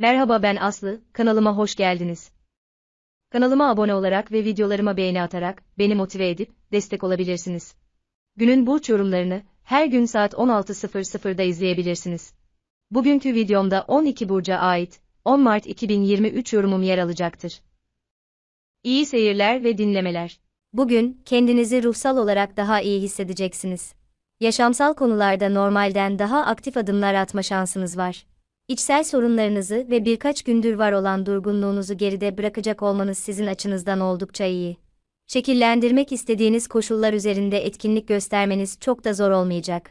Merhaba ben Aslı, kanalıma hoş geldiniz. Kanalıma abone olarak ve videolarıma beğeni atarak beni motive edip destek olabilirsiniz. Günün burç yorumlarını her gün saat 16.00'da izleyebilirsiniz. Bugünkü videomda 12 burca ait 10 Mart 2023 yorumum yer alacaktır. İyi seyirler ve dinlemeler. Bugün kendinizi ruhsal olarak daha iyi hissedeceksiniz. Yaşamsal konularda normalden daha aktif adımlar atma şansınız var. İçsel sorunlarınızı ve birkaç gündür var olan durgunluğunuzu geride bırakacak olmanız sizin açınızdan oldukça iyi. Şekillendirmek istediğiniz koşullar üzerinde etkinlik göstermeniz çok da zor olmayacak.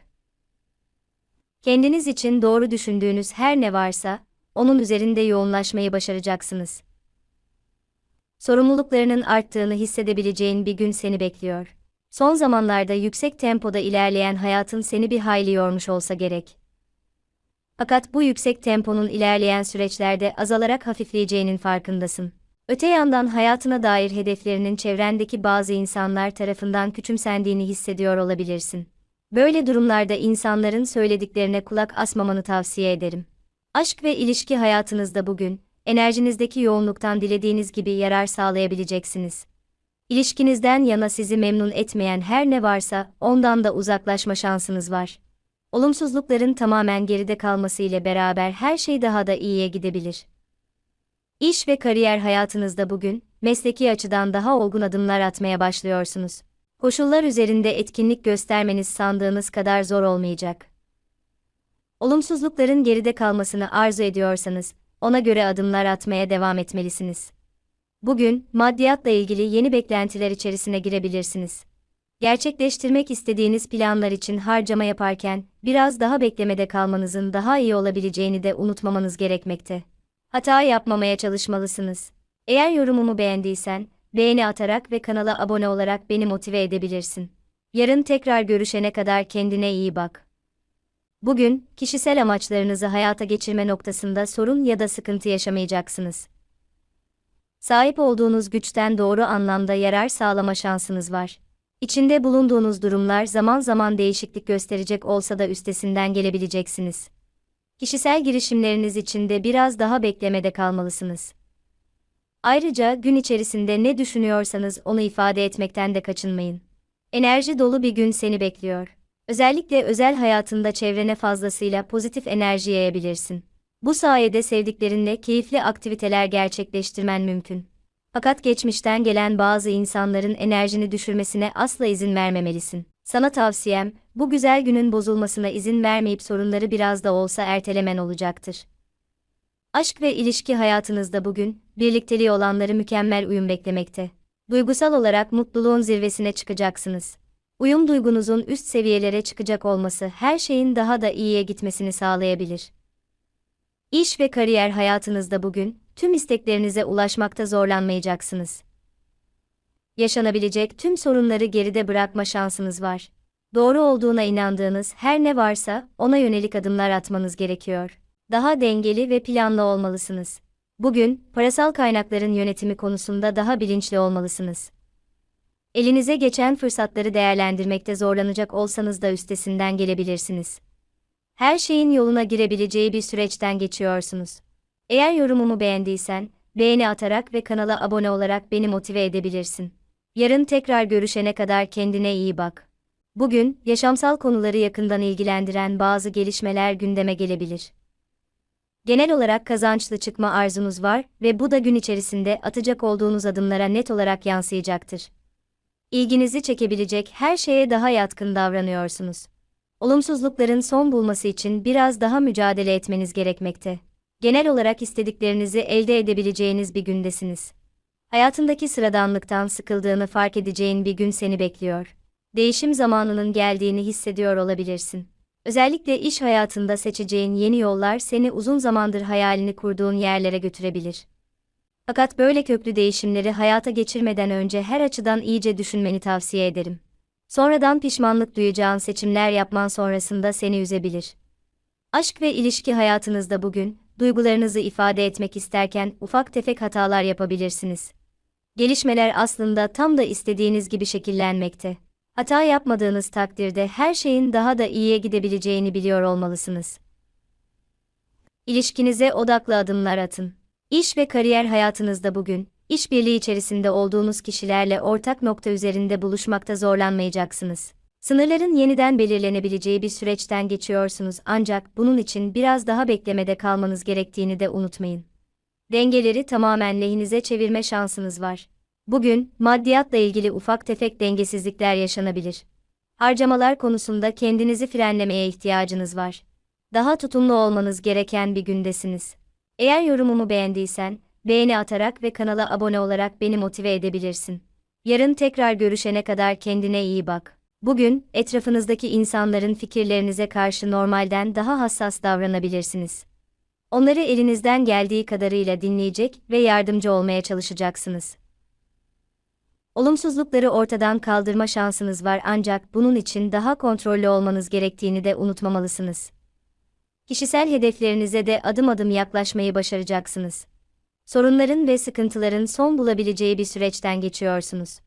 Kendiniz için doğru düşündüğünüz her ne varsa, onun üzerinde yoğunlaşmayı başaracaksınız. Sorumluluklarının arttığını hissedebileceğin bir gün seni bekliyor. Son zamanlarda yüksek tempoda ilerleyen hayatın seni bir hayli yormuş olsa gerek. Fakat bu yüksek temponun ilerleyen süreçlerde azalarak hafifleyeceğinin farkındasın. Öte yandan hayatına dair hedeflerinin çevrendeki bazı insanlar tarafından küçümsendiğini hissediyor olabilirsin. Böyle durumlarda insanların söylediklerine kulak asmamanı tavsiye ederim. Aşk ve ilişki hayatınızda bugün, enerjinizdeki yoğunluktan dilediğiniz gibi yarar sağlayabileceksiniz. İlişkinizden yana sizi memnun etmeyen her ne varsa ondan da uzaklaşma şansınız var. Olumsuzlukların tamamen geride kalması ile beraber her şey daha da iyiye gidebilir. İş ve kariyer hayatınızda bugün, mesleki açıdan daha olgun adımlar atmaya başlıyorsunuz. Koşullar üzerinde etkinlik göstermeniz sandığınız kadar zor olmayacak. Olumsuzlukların geride kalmasını arzu ediyorsanız, ona göre adımlar atmaya devam etmelisiniz. Bugün, maddiyatla ilgili yeni beklentiler içerisine girebilirsiniz. Gerçekleştirmek istediğiniz planlar için harcama yaparken, biraz daha beklemede kalmanızın daha iyi olabileceğini de unutmamanız gerekmekte. Hata yapmamaya çalışmalısınız. Eğer yorumumu beğendiysen, beğeni atarak ve kanala abone olarak beni motive edebilirsin. Yarın tekrar görüşene kadar kendine iyi bak. Bugün, kişisel amaçlarınızı hayata geçirme noktasında sorun ya da sıkıntı yaşamayacaksınız. Sahip olduğunuz güçten doğru anlamda yarar sağlama şansınız var. İçinde bulunduğunuz durumlar zaman zaman değişiklik gösterecek olsa da üstesinden gelebileceksiniz. Kişisel girişimleriniz için de biraz daha beklemede kalmalısınız. Ayrıca gün içerisinde ne düşünüyorsanız onu ifade etmekten de kaçınmayın. Enerji dolu bir gün seni bekliyor. Özellikle özel hayatında çevrene fazlasıyla pozitif enerji yayabilirsin. Bu sayede sevdiklerinle keyifli aktiviteler gerçekleştirmen mümkün. Fakat geçmişten gelen bazı insanların enerjini düşürmesine asla izin vermemelisin. Sana tavsiyem, bu güzel günün bozulmasına izin vermeyip sorunları biraz da olsa ertelemen olacaktır. Aşk ve ilişki hayatınızda bugün, birlikteliği olanları mükemmel uyum beklemekte. Duygusal olarak mutluluğun zirvesine çıkacaksınız. Uyum duygunuzun üst seviyelere çıkacak olması her şeyin daha da iyiye gitmesini sağlayabilir. İş ve kariyer hayatınızda bugün, tüm isteklerinize ulaşmakta zorlanmayacaksınız. Yaşanabilecek tüm sorunları geride bırakma şansınız var. Doğru olduğuna inandığınız her ne varsa ona yönelik adımlar atmanız gerekiyor. Daha dengeli ve planlı olmalısınız. Bugün parasal kaynakların yönetimi konusunda daha bilinçli olmalısınız. Elinize geçen fırsatları değerlendirmekte zorlanacak olsanız da üstesinden gelebilirsiniz. Her şeyin yoluna girebileceği bir süreçten geçiyorsunuz. Eğer yorumumu beğendiysen, beğeni atarak ve kanala abone olarak beni motive edebilirsin. Yarın tekrar görüşene kadar kendine iyi bak. Bugün, yaşamsal konuları yakından ilgilendiren bazı gelişmeler gündeme gelebilir. Genel olarak kazançlı çıkma arzunuz var ve bu da gün içerisinde atacak olduğunuz adımlara net olarak yansıyacaktır. İlginizi çekebilecek her şeye daha yatkın davranıyorsunuz. Olumsuzlukların son bulması için biraz daha mücadele etmeniz gerekmekte genel olarak istediklerinizi elde edebileceğiniz bir gündesiniz. Hayatındaki sıradanlıktan sıkıldığını fark edeceğin bir gün seni bekliyor. Değişim zamanının geldiğini hissediyor olabilirsin. Özellikle iş hayatında seçeceğin yeni yollar seni uzun zamandır hayalini kurduğun yerlere götürebilir. Fakat böyle köklü değişimleri hayata geçirmeden önce her açıdan iyice düşünmeni tavsiye ederim. Sonradan pişmanlık duyacağın seçimler yapman sonrasında seni üzebilir. Aşk ve ilişki hayatınızda bugün, duygularınızı ifade etmek isterken ufak tefek hatalar yapabilirsiniz. Gelişmeler aslında tam da istediğiniz gibi şekillenmekte. Hata yapmadığınız takdirde her şeyin daha da iyiye gidebileceğini biliyor olmalısınız. İlişkinize odaklı adımlar atın. İş ve kariyer hayatınızda bugün, işbirliği içerisinde olduğunuz kişilerle ortak nokta üzerinde buluşmakta zorlanmayacaksınız. Sınırların yeniden belirlenebileceği bir süreçten geçiyorsunuz ancak bunun için biraz daha beklemede kalmanız gerektiğini de unutmayın. Dengeleri tamamen lehinize çevirme şansınız var. Bugün, maddiyatla ilgili ufak tefek dengesizlikler yaşanabilir. Harcamalar konusunda kendinizi frenlemeye ihtiyacınız var. Daha tutumlu olmanız gereken bir gündesiniz. Eğer yorumumu beğendiysen, beğeni atarak ve kanala abone olarak beni motive edebilirsin. Yarın tekrar görüşene kadar kendine iyi bak. Bugün, etrafınızdaki insanların fikirlerinize karşı normalden daha hassas davranabilirsiniz. Onları elinizden geldiği kadarıyla dinleyecek ve yardımcı olmaya çalışacaksınız. Olumsuzlukları ortadan kaldırma şansınız var ancak bunun için daha kontrollü olmanız gerektiğini de unutmamalısınız. Kişisel hedeflerinize de adım adım yaklaşmayı başaracaksınız. Sorunların ve sıkıntıların son bulabileceği bir süreçten geçiyorsunuz.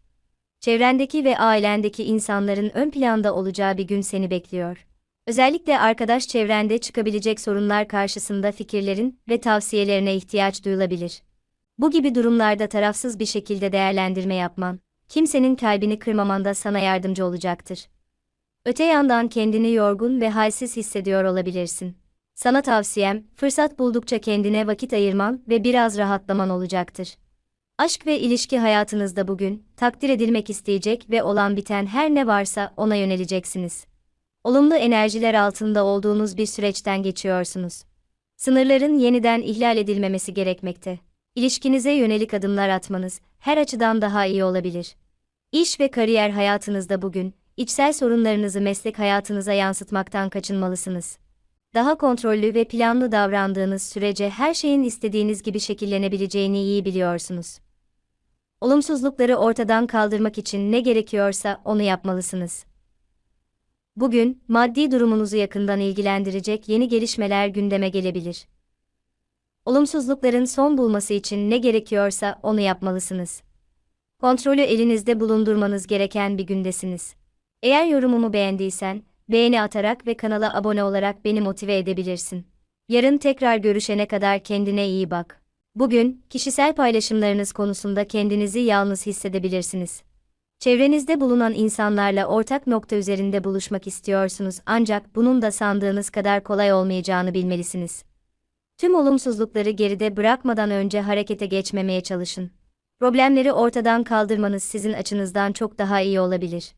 Çevrendeki ve ailendeki insanların ön planda olacağı bir gün seni bekliyor. Özellikle arkadaş çevrende çıkabilecek sorunlar karşısında fikirlerin ve tavsiyelerine ihtiyaç duyulabilir. Bu gibi durumlarda tarafsız bir şekilde değerlendirme yapman, kimsenin kalbini kırmaman da sana yardımcı olacaktır. Öte yandan kendini yorgun ve halsiz hissediyor olabilirsin. Sana tavsiyem, fırsat buldukça kendine vakit ayırman ve biraz rahatlaman olacaktır. Aşk ve ilişki hayatınızda bugün, takdir edilmek isteyecek ve olan biten her ne varsa ona yöneleceksiniz. Olumlu enerjiler altında olduğunuz bir süreçten geçiyorsunuz. Sınırların yeniden ihlal edilmemesi gerekmekte. İlişkinize yönelik adımlar atmanız her açıdan daha iyi olabilir. İş ve kariyer hayatınızda bugün, içsel sorunlarınızı meslek hayatınıza yansıtmaktan kaçınmalısınız. Daha kontrollü ve planlı davrandığınız sürece her şeyin istediğiniz gibi şekillenebileceğini iyi biliyorsunuz. Olumsuzlukları ortadan kaldırmak için ne gerekiyorsa onu yapmalısınız. Bugün, maddi durumunuzu yakından ilgilendirecek yeni gelişmeler gündeme gelebilir. Olumsuzlukların son bulması için ne gerekiyorsa onu yapmalısınız. Kontrolü elinizde bulundurmanız gereken bir gündesiniz. Eğer yorumumu beğendiysen, beğeni atarak ve kanala abone olarak beni motive edebilirsin. Yarın tekrar görüşene kadar kendine iyi bak. Bugün, kişisel paylaşımlarınız konusunda kendinizi yalnız hissedebilirsiniz. Çevrenizde bulunan insanlarla ortak nokta üzerinde buluşmak istiyorsunuz ancak bunun da sandığınız kadar kolay olmayacağını bilmelisiniz. Tüm olumsuzlukları geride bırakmadan önce harekete geçmemeye çalışın. Problemleri ortadan kaldırmanız sizin açınızdan çok daha iyi olabilir.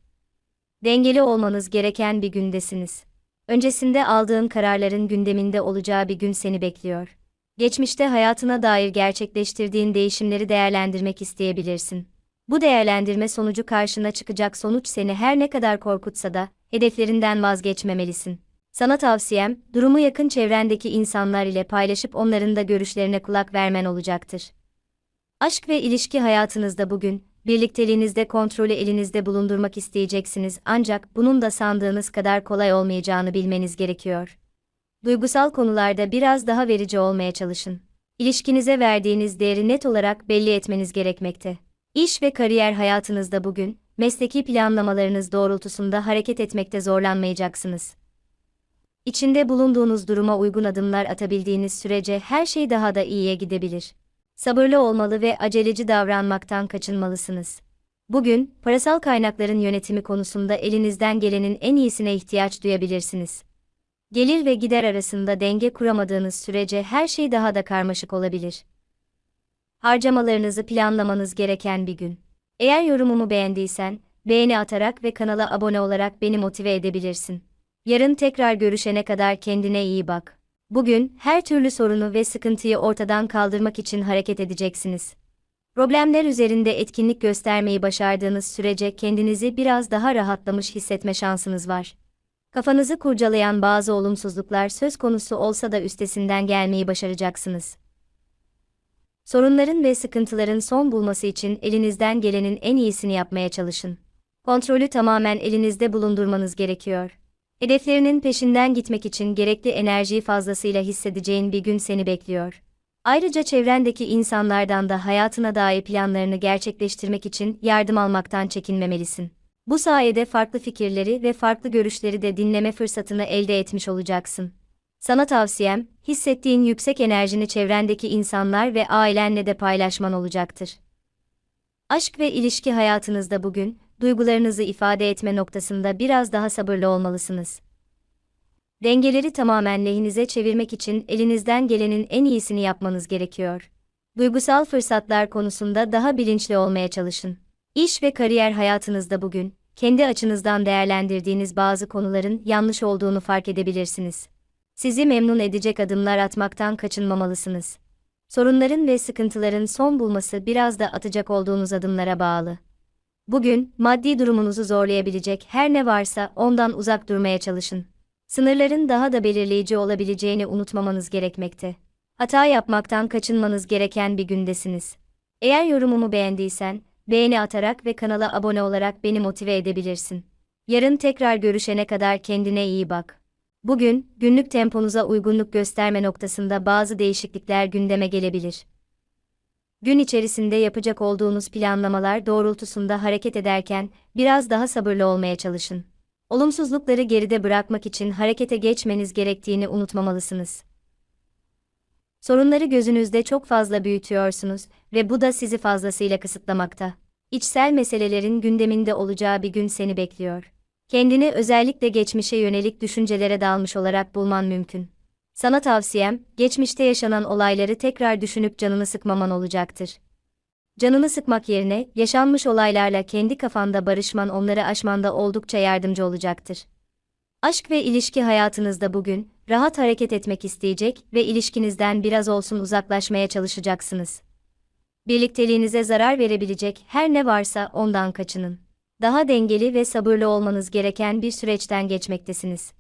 Dengeli olmanız gereken bir gündesiniz. Öncesinde aldığın kararların gündeminde olacağı bir gün seni bekliyor. Geçmişte hayatına dair gerçekleştirdiğin değişimleri değerlendirmek isteyebilirsin. Bu değerlendirme sonucu karşına çıkacak sonuç seni her ne kadar korkutsa da hedeflerinden vazgeçmemelisin. Sana tavsiyem, durumu yakın çevrendeki insanlar ile paylaşıp onların da görüşlerine kulak vermen olacaktır. Aşk ve ilişki hayatınızda bugün, birlikteliğinizde kontrolü elinizde bulundurmak isteyeceksiniz ancak bunun da sandığınız kadar kolay olmayacağını bilmeniz gerekiyor. Duygusal konularda biraz daha verici olmaya çalışın. İlişkinize verdiğiniz değeri net olarak belli etmeniz gerekmekte. İş ve kariyer hayatınızda bugün, mesleki planlamalarınız doğrultusunda hareket etmekte zorlanmayacaksınız. İçinde bulunduğunuz duruma uygun adımlar atabildiğiniz sürece her şey daha da iyiye gidebilir. Sabırlı olmalı ve aceleci davranmaktan kaçınmalısınız. Bugün, parasal kaynakların yönetimi konusunda elinizden gelenin en iyisine ihtiyaç duyabilirsiniz. Gelir ve gider arasında denge kuramadığınız sürece her şey daha da karmaşık olabilir. Harcamalarınızı planlamanız gereken bir gün. Eğer yorumumu beğendiysen, beğeni atarak ve kanala abone olarak beni motive edebilirsin. Yarın tekrar görüşene kadar kendine iyi bak. Bugün her türlü sorunu ve sıkıntıyı ortadan kaldırmak için hareket edeceksiniz. Problemler üzerinde etkinlik göstermeyi başardığınız sürece kendinizi biraz daha rahatlamış hissetme şansınız var. Kafanızı kurcalayan bazı olumsuzluklar söz konusu olsa da üstesinden gelmeyi başaracaksınız. Sorunların ve sıkıntıların son bulması için elinizden gelenin en iyisini yapmaya çalışın. Kontrolü tamamen elinizde bulundurmanız gerekiyor. Hedeflerinin peşinden gitmek için gerekli enerjiyi fazlasıyla hissedeceğin bir gün seni bekliyor. Ayrıca çevrendeki insanlardan da hayatına dair planlarını gerçekleştirmek için yardım almaktan çekinmemelisin. Bu sayede farklı fikirleri ve farklı görüşleri de dinleme fırsatını elde etmiş olacaksın. Sana tavsiyem, hissettiğin yüksek enerjini çevrendeki insanlar ve ailenle de paylaşman olacaktır. Aşk ve ilişki hayatınızda bugün, duygularınızı ifade etme noktasında biraz daha sabırlı olmalısınız. Dengeleri tamamen lehinize çevirmek için elinizden gelenin en iyisini yapmanız gerekiyor. Duygusal fırsatlar konusunda daha bilinçli olmaya çalışın. İş ve kariyer hayatınızda bugün, kendi açınızdan değerlendirdiğiniz bazı konuların yanlış olduğunu fark edebilirsiniz. Sizi memnun edecek adımlar atmaktan kaçınmamalısınız. Sorunların ve sıkıntıların son bulması biraz da atacak olduğunuz adımlara bağlı. Bugün, maddi durumunuzu zorlayabilecek her ne varsa ondan uzak durmaya çalışın. Sınırların daha da belirleyici olabileceğini unutmamanız gerekmekte. Hata yapmaktan kaçınmanız gereken bir gündesiniz. Eğer yorumumu beğendiysen, beğeni atarak ve kanala abone olarak beni motive edebilirsin. Yarın tekrar görüşene kadar kendine iyi bak. Bugün, günlük temponuza uygunluk gösterme noktasında bazı değişiklikler gündeme gelebilir. Gün içerisinde yapacak olduğunuz planlamalar doğrultusunda hareket ederken biraz daha sabırlı olmaya çalışın. Olumsuzlukları geride bırakmak için harekete geçmeniz gerektiğini unutmamalısınız. Sorunları gözünüzde çok fazla büyütüyorsunuz ve bu da sizi fazlasıyla kısıtlamakta. İçsel meselelerin gündeminde olacağı bir gün seni bekliyor. Kendini özellikle geçmişe yönelik düşüncelere dalmış olarak bulman mümkün. Sana tavsiyem, geçmişte yaşanan olayları tekrar düşünüp canını sıkmaman olacaktır. Canını sıkmak yerine, yaşanmış olaylarla kendi kafanda barışman onları aşmanda oldukça yardımcı olacaktır. Aşk ve ilişki hayatınızda bugün, rahat hareket etmek isteyecek ve ilişkinizden biraz olsun uzaklaşmaya çalışacaksınız. Birlikteliğinize zarar verebilecek her ne varsa ondan kaçının. Daha dengeli ve sabırlı olmanız gereken bir süreçten geçmektesiniz.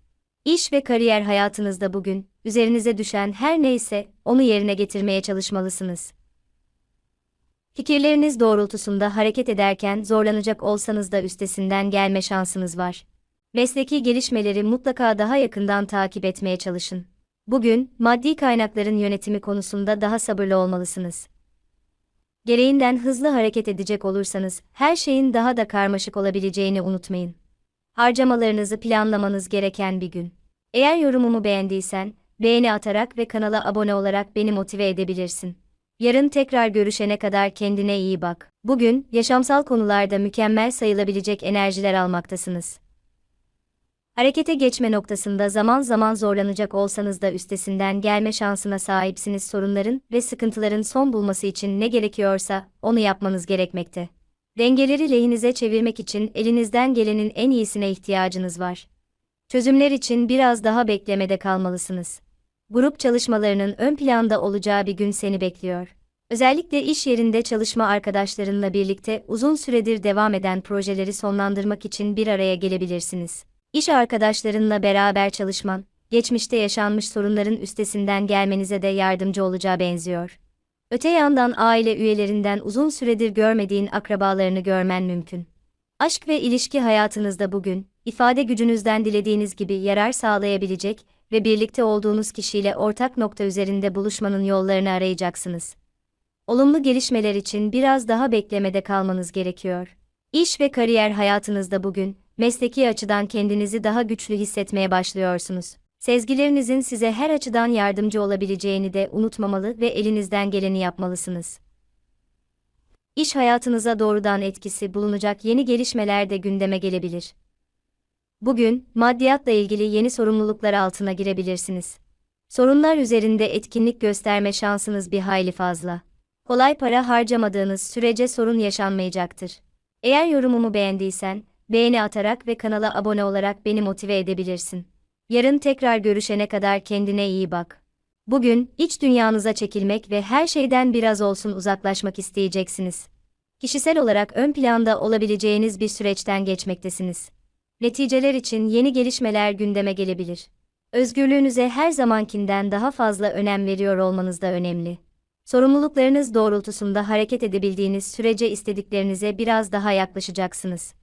İş ve kariyer hayatınızda bugün, üzerinize düşen her neyse, onu yerine getirmeye çalışmalısınız. Fikirleriniz doğrultusunda hareket ederken zorlanacak olsanız da üstesinden gelme şansınız var. Mesleki gelişmeleri mutlaka daha yakından takip etmeye çalışın. Bugün, maddi kaynakların yönetimi konusunda daha sabırlı olmalısınız. Gereğinden hızlı hareket edecek olursanız, her şeyin daha da karmaşık olabileceğini unutmayın. Harcamalarınızı planlamanız gereken bir gün. Eğer yorumumu beğendiysen, beğeni atarak ve kanala abone olarak beni motive edebilirsin. Yarın tekrar görüşene kadar kendine iyi bak. Bugün, yaşamsal konularda mükemmel sayılabilecek enerjiler almaktasınız. Harekete geçme noktasında zaman zaman zorlanacak olsanız da üstesinden gelme şansına sahipsiniz sorunların ve sıkıntıların son bulması için ne gerekiyorsa onu yapmanız gerekmekte. Dengeleri lehinize çevirmek için elinizden gelenin en iyisine ihtiyacınız var. Çözümler için biraz daha beklemede kalmalısınız. Grup çalışmalarının ön planda olacağı bir gün seni bekliyor. Özellikle iş yerinde çalışma arkadaşlarınla birlikte uzun süredir devam eden projeleri sonlandırmak için bir araya gelebilirsiniz. İş arkadaşlarınla beraber çalışman, geçmişte yaşanmış sorunların üstesinden gelmenize de yardımcı olacağı benziyor. Öte yandan aile üyelerinden uzun süredir görmediğin akrabalarını görmen mümkün. Aşk ve ilişki hayatınızda bugün, ifade gücünüzden dilediğiniz gibi yarar sağlayabilecek ve birlikte olduğunuz kişiyle ortak nokta üzerinde buluşmanın yollarını arayacaksınız. Olumlu gelişmeler için biraz daha beklemede kalmanız gerekiyor. İş ve kariyer hayatınızda bugün, mesleki açıdan kendinizi daha güçlü hissetmeye başlıyorsunuz. Sezgilerinizin size her açıdan yardımcı olabileceğini de unutmamalı ve elinizden geleni yapmalısınız. İş hayatınıza doğrudan etkisi bulunacak yeni gelişmeler de gündeme gelebilir. Bugün, maddiyatla ilgili yeni sorumluluklar altına girebilirsiniz. Sorunlar üzerinde etkinlik gösterme şansınız bir hayli fazla. Kolay para harcamadığınız sürece sorun yaşanmayacaktır. Eğer yorumumu beğendiysen, beğeni atarak ve kanala abone olarak beni motive edebilirsin. Yarın tekrar görüşene kadar kendine iyi bak. Bugün, iç dünyanıza çekilmek ve her şeyden biraz olsun uzaklaşmak isteyeceksiniz. Kişisel olarak ön planda olabileceğiniz bir süreçten geçmektesiniz. Neticeler için yeni gelişmeler gündeme gelebilir. Özgürlüğünüze her zamankinden daha fazla önem veriyor olmanız da önemli. Sorumluluklarınız doğrultusunda hareket edebildiğiniz sürece istediklerinize biraz daha yaklaşacaksınız.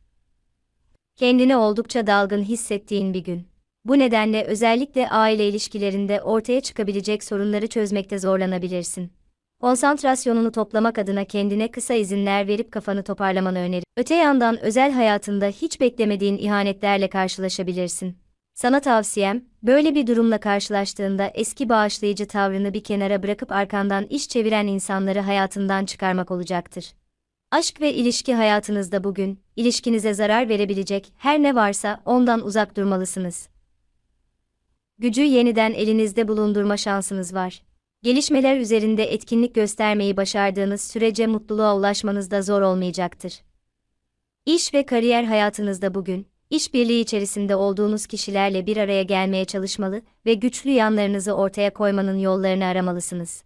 Kendini oldukça dalgın hissettiğin bir gün. Bu nedenle özellikle aile ilişkilerinde ortaya çıkabilecek sorunları çözmekte zorlanabilirsin. Konsantrasyonunu toplamak adına kendine kısa izinler verip kafanı toparlamanı öneririm. Öte yandan özel hayatında hiç beklemediğin ihanetlerle karşılaşabilirsin. Sana tavsiyem, böyle bir durumla karşılaştığında eski bağışlayıcı tavrını bir kenara bırakıp arkandan iş çeviren insanları hayatından çıkarmak olacaktır. Aşk ve ilişki hayatınızda bugün, ilişkinize zarar verebilecek her ne varsa ondan uzak durmalısınız. Gücü yeniden elinizde bulundurma şansınız var. Gelişmeler üzerinde etkinlik göstermeyi başardığınız sürece mutluluğa ulaşmanız da zor olmayacaktır. İş ve kariyer hayatınızda bugün, işbirliği içerisinde olduğunuz kişilerle bir araya gelmeye çalışmalı ve güçlü yanlarınızı ortaya koymanın yollarını aramalısınız.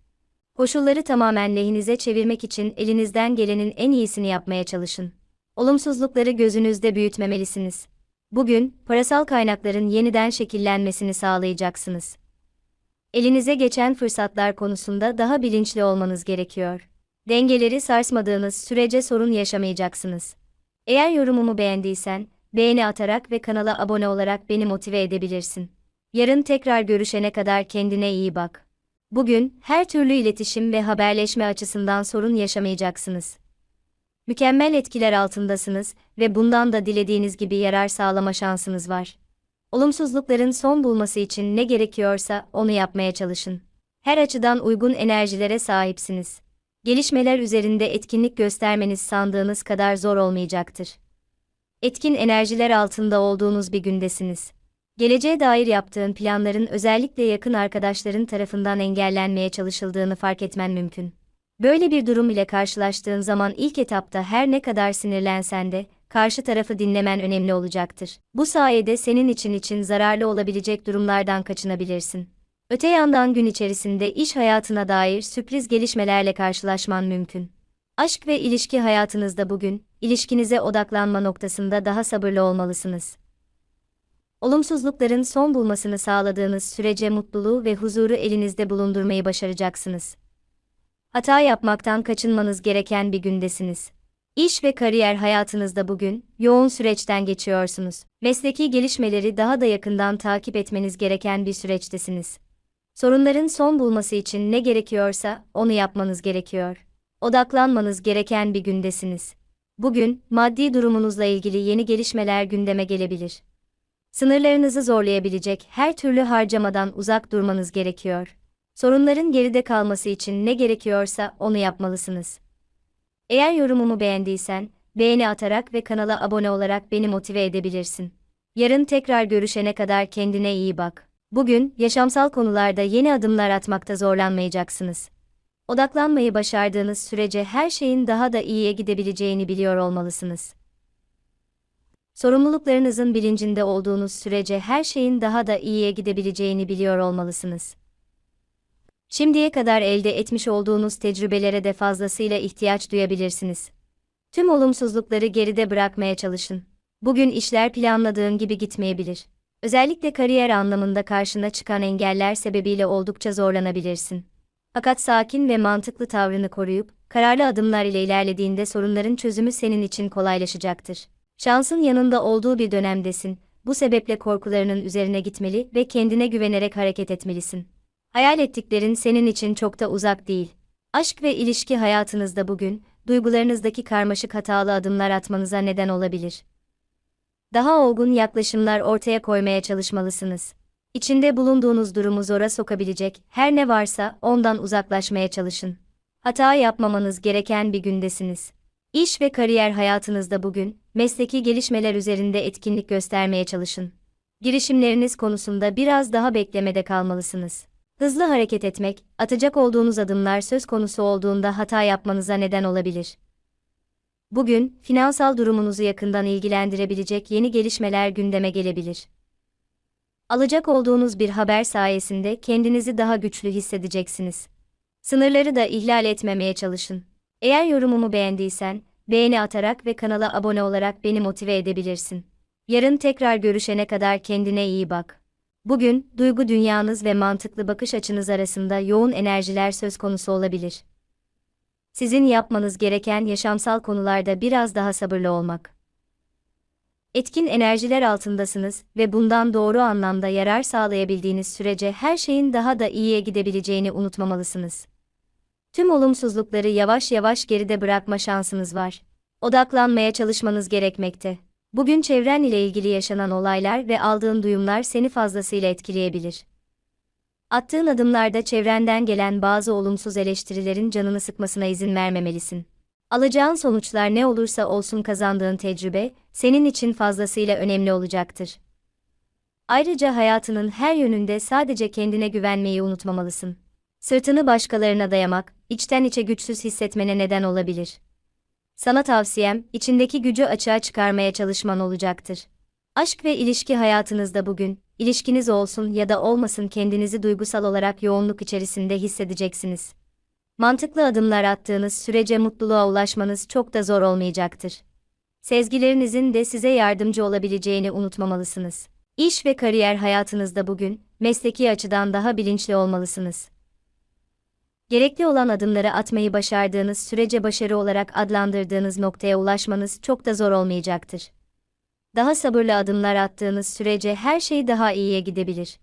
Koşulları tamamen lehinize çevirmek için elinizden gelenin en iyisini yapmaya çalışın. Olumsuzlukları gözünüzde büyütmemelisiniz. Bugün, parasal kaynakların yeniden şekillenmesini sağlayacaksınız. Elinize geçen fırsatlar konusunda daha bilinçli olmanız gerekiyor. Dengeleri sarsmadığınız sürece sorun yaşamayacaksınız. Eğer yorumumu beğendiysen, beğeni atarak ve kanala abone olarak beni motive edebilirsin. Yarın tekrar görüşene kadar kendine iyi bak. Bugün, her türlü iletişim ve haberleşme açısından sorun yaşamayacaksınız. Mükemmel etkiler altındasınız ve bundan da dilediğiniz gibi yarar sağlama şansınız var. Olumsuzlukların son bulması için ne gerekiyorsa onu yapmaya çalışın. Her açıdan uygun enerjilere sahipsiniz. Gelişmeler üzerinde etkinlik göstermeniz sandığınız kadar zor olmayacaktır. Etkin enerjiler altında olduğunuz bir gündesiniz. Geleceğe dair yaptığın planların özellikle yakın arkadaşların tarafından engellenmeye çalışıldığını fark etmen mümkün. Böyle bir durum ile karşılaştığın zaman ilk etapta her ne kadar sinirlensen de, karşı tarafı dinlemen önemli olacaktır. Bu sayede senin için için zararlı olabilecek durumlardan kaçınabilirsin. Öte yandan gün içerisinde iş hayatına dair sürpriz gelişmelerle karşılaşman mümkün. Aşk ve ilişki hayatınızda bugün, ilişkinize odaklanma noktasında daha sabırlı olmalısınız. Olumsuzlukların son bulmasını sağladığınız sürece mutluluğu ve huzuru elinizde bulundurmayı başaracaksınız. Hata yapmaktan kaçınmanız gereken bir gündesiniz. İş ve kariyer hayatınızda bugün yoğun süreçten geçiyorsunuz. Mesleki gelişmeleri daha da yakından takip etmeniz gereken bir süreçtesiniz. Sorunların son bulması için ne gerekiyorsa onu yapmanız gerekiyor. Odaklanmanız gereken bir gündesiniz. Bugün maddi durumunuzla ilgili yeni gelişmeler gündeme gelebilir. Sınırlarınızı zorlayabilecek her türlü harcamadan uzak durmanız gerekiyor. Sorunların geride kalması için ne gerekiyorsa onu yapmalısınız. Eğer yorumumu beğendiysen, beğeni atarak ve kanala abone olarak beni motive edebilirsin. Yarın tekrar görüşene kadar kendine iyi bak. Bugün, yaşamsal konularda yeni adımlar atmakta zorlanmayacaksınız. Odaklanmayı başardığınız sürece her şeyin daha da iyiye gidebileceğini biliyor olmalısınız. Sorumluluklarınızın bilincinde olduğunuz sürece her şeyin daha da iyiye gidebileceğini biliyor olmalısınız. Şimdiye kadar elde etmiş olduğunuz tecrübelere de fazlasıyla ihtiyaç duyabilirsiniz. Tüm olumsuzlukları geride bırakmaya çalışın. Bugün işler planladığın gibi gitmeyebilir. Özellikle kariyer anlamında karşına çıkan engeller sebebiyle oldukça zorlanabilirsin. Fakat sakin ve mantıklı tavrını koruyup, kararlı adımlar ile ilerlediğinde sorunların çözümü senin için kolaylaşacaktır. Şansın yanında olduğu bir dönemdesin, bu sebeple korkularının üzerine gitmeli ve kendine güvenerek hareket etmelisin. Hayal ettiklerin senin için çok da uzak değil. Aşk ve ilişki hayatınızda bugün, duygularınızdaki karmaşık hatalı adımlar atmanıza neden olabilir. Daha olgun yaklaşımlar ortaya koymaya çalışmalısınız. İçinde bulunduğunuz durumu zora sokabilecek her ne varsa ondan uzaklaşmaya çalışın. Hata yapmamanız gereken bir gündesiniz. İş ve kariyer hayatınızda bugün, mesleki gelişmeler üzerinde etkinlik göstermeye çalışın. Girişimleriniz konusunda biraz daha beklemede kalmalısınız. Hızlı hareket etmek, atacak olduğunuz adımlar söz konusu olduğunda hata yapmanıza neden olabilir. Bugün, finansal durumunuzu yakından ilgilendirebilecek yeni gelişmeler gündeme gelebilir. Alacak olduğunuz bir haber sayesinde kendinizi daha güçlü hissedeceksiniz. Sınırları da ihlal etmemeye çalışın. Eğer yorumumu beğendiysen, beğeni atarak ve kanala abone olarak beni motive edebilirsin. Yarın tekrar görüşene kadar kendine iyi bak. Bugün, duygu dünyanız ve mantıklı bakış açınız arasında yoğun enerjiler söz konusu olabilir. Sizin yapmanız gereken yaşamsal konularda biraz daha sabırlı olmak. Etkin enerjiler altındasınız ve bundan doğru anlamda yarar sağlayabildiğiniz sürece her şeyin daha da iyiye gidebileceğini unutmamalısınız. Tüm olumsuzlukları yavaş yavaş geride bırakma şansınız var. Odaklanmaya çalışmanız gerekmekte. Bugün çevren ile ilgili yaşanan olaylar ve aldığın duyumlar seni fazlasıyla etkileyebilir. Attığın adımlarda çevrenden gelen bazı olumsuz eleştirilerin canını sıkmasına izin vermemelisin. Alacağın sonuçlar ne olursa olsun kazandığın tecrübe, senin için fazlasıyla önemli olacaktır. Ayrıca hayatının her yönünde sadece kendine güvenmeyi unutmamalısın. Sırtını başkalarına dayamak, içten içe güçsüz hissetmene neden olabilir. Sana tavsiyem, içindeki gücü açığa çıkarmaya çalışman olacaktır. Aşk ve ilişki hayatınızda bugün, ilişkiniz olsun ya da olmasın kendinizi duygusal olarak yoğunluk içerisinde hissedeceksiniz. Mantıklı adımlar attığınız sürece mutluluğa ulaşmanız çok da zor olmayacaktır. Sezgilerinizin de size yardımcı olabileceğini unutmamalısınız. İş ve kariyer hayatınızda bugün, mesleki açıdan daha bilinçli olmalısınız. Gerekli olan adımları atmayı başardığınız sürece başarı olarak adlandırdığınız noktaya ulaşmanız çok da zor olmayacaktır. Daha sabırlı adımlar attığınız sürece her şey daha iyiye gidebilir.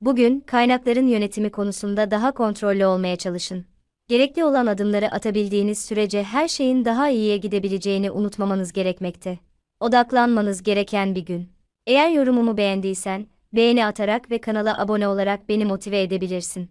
Bugün, kaynakların yönetimi konusunda daha kontrollü olmaya çalışın. Gerekli olan adımları atabildiğiniz sürece her şeyin daha iyiye gidebileceğini unutmamanız gerekmekte. Odaklanmanız gereken bir gün. Eğer yorumumu beğendiysen, beğeni atarak ve kanala abone olarak beni motive edebilirsin.